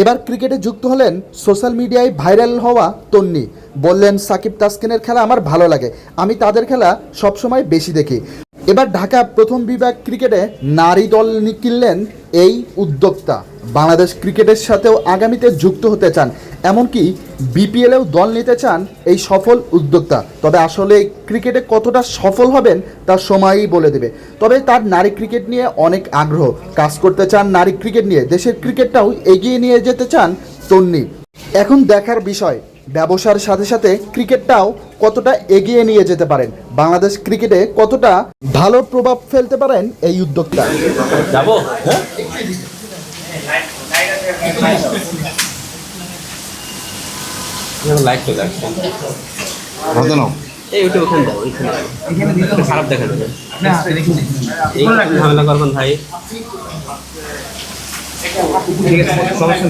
এবার ক্রিকেটে যুক্ত হলেন সোশ্যাল মিডিয়ায় ভাইরাল হওয়া তন্নি। বললেন, সাকিব তাসকিনের খেলা আমার ভালো লাগে। আমি তাদের খেলা সবসময় বেশি দেখি। এবার ঢাকা প্রথম বিভাগ ক্রিকেটে নারী দল কিনলেন এই উদ্যোক্তা। বাংলাদেশ ক্রিকেটের সাথেও আগামীতে যুক্ত হতে চান। এমনকি বিপিএলেও দল নিতে চান এই সফল উদ্যোক্তা। তবে আসলে ক্রিকেটে কতটা সফল হবেন তার সময়ই বলে দেবে। তবে তার নারী ক্রিকেট নিয়ে অনেক আগ্রহ। কাজ করতে চান নারী ক্রিকেট নিয়ে দেশের ক্রিকেটটাও এগিয়ে নিয়ে যেতে চান তন্নি। এখন দেখার বিষয় ব্যবসার সাথে সাথে ক্রিকেটটাও কতটা এগিয়ে নিয়ে যেতে পারেন? বাংলাদেশ ক্রিকেটে কতটা ভালো প্রভাব ফেলতে পারেন এই উদ্যোক্তা? যাব? লাইক চলে আসছে ভালো নাও এই ওটা ওখানে দাও ওইখানে খারাপ দেখা যাবে এই ঝামেলা করবেন ভাই ঠিক আছে সমস্যা